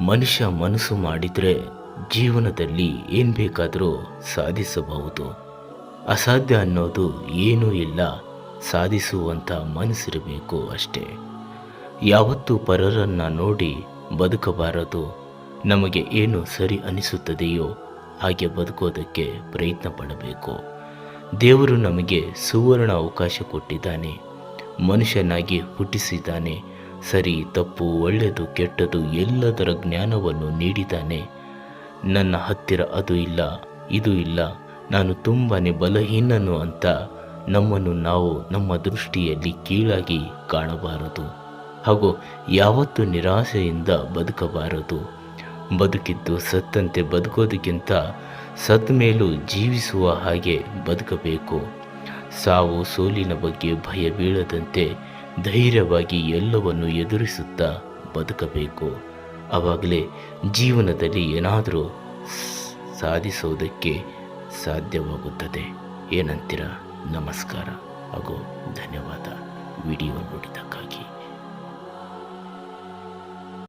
ಮನುಷ್ಯ ಮನಸ್ಸು ಮಾಡಿದರೆ ಜೀವನದಲ್ಲಿ ಏನು ಬೇಕಾದರೂ ಸಾಧಿಸಬಹುದು. ಅಸಾಧ್ಯ ಅನ್ನೋದು ಏನೂ ಇಲ್ಲ ಸಾಧಿಸುವಂಥ ಮನಸ್ಸಿರಬೇಕು ಅಷ್ಟೇ. ಯಾವತ್ತೂ ಪರರನ್ನು ನೋಡಿ ಬದುಕಬಾರದು. ನಮಗೆ ಏನು ಸರಿ ಅನಿಸುತ್ತದೆಯೋ ಹಾಗೆ ಬದುಕೋದಕ್ಕೆ ಪ್ರಯತ್ನ ಪಡಬೇಕು. ದೇವರು ನಮಗೆ ಸುವರ್ಣ ಅವಕಾಶ ಕೊಟ್ಟಿದ್ದಾನೆ, ಮನುಷ್ಯನಾಗಿ ಹುಟ್ಟಿಸಿದ್ದಾನೆ ಸರಿ, ತಪ್ಪು ಒಳ್ಳೆಯದು ಕೆಟ್ಟದು ಎಲ್ಲದರ ಜ್ಞಾನವನ್ನು ನೀಡಿದ್ದಾನೆ. ನನ್ನ ಹತ್ತಿರ ಅದು ಇಲ್ಲ, ಇದು ಇಲ್ಲ, ನಾನು ತುಂಬಾ ಬಲಹೀನನು ಅಂತ ನಮ್ಮನ್ನು ನಾವು ನಮ್ಮ ದೃಷ್ಟಿಯಲ್ಲಿ ಕೀಳಾಗಿ ಕಾಣಬಾರದು. ಹಾಗೂ ಯಾವತ್ತೂ ನಿರಾಸೆಯಿಂದ ಬದುಕಬಾರದು. ಬದುಕಿದ್ದು ಸತ್ತಂತೆ ಬದುಕೋದಕ್ಕಿಂತ ಸತ್ ಮೇಲೂ ಜೀವಿಸುವ ಹಾಗೆ ಬದುಕಬೇಕು. ಸಾವು, ಸೋಲಿನ ಬಗ್ಗೆ ಭಯ ಬೀಳದಂತೆ ಧೈರ್ಯವಾಗಿ ಎಲ್ಲವನ್ನು ಎದುರಿಸುತ್ತಾ ಬದುಕಬೇಕು. ಆವಾಗಲೇ ಜೀವನದಲ್ಲಿ ಏನಾದರೂ ಸಾಧಿಸೋದಕ್ಕೆ ಸಾಧ್ಯವಾಗುತ್ತದೆ. ಏನಂತೀರ? ನಮಸ್ಕಾರ ಹಾಗೂ ಧನ್ಯವಾದ. ವಿಡಿಯೋ ನೋಡಿದ್ದಕ್ಕಾಗಿ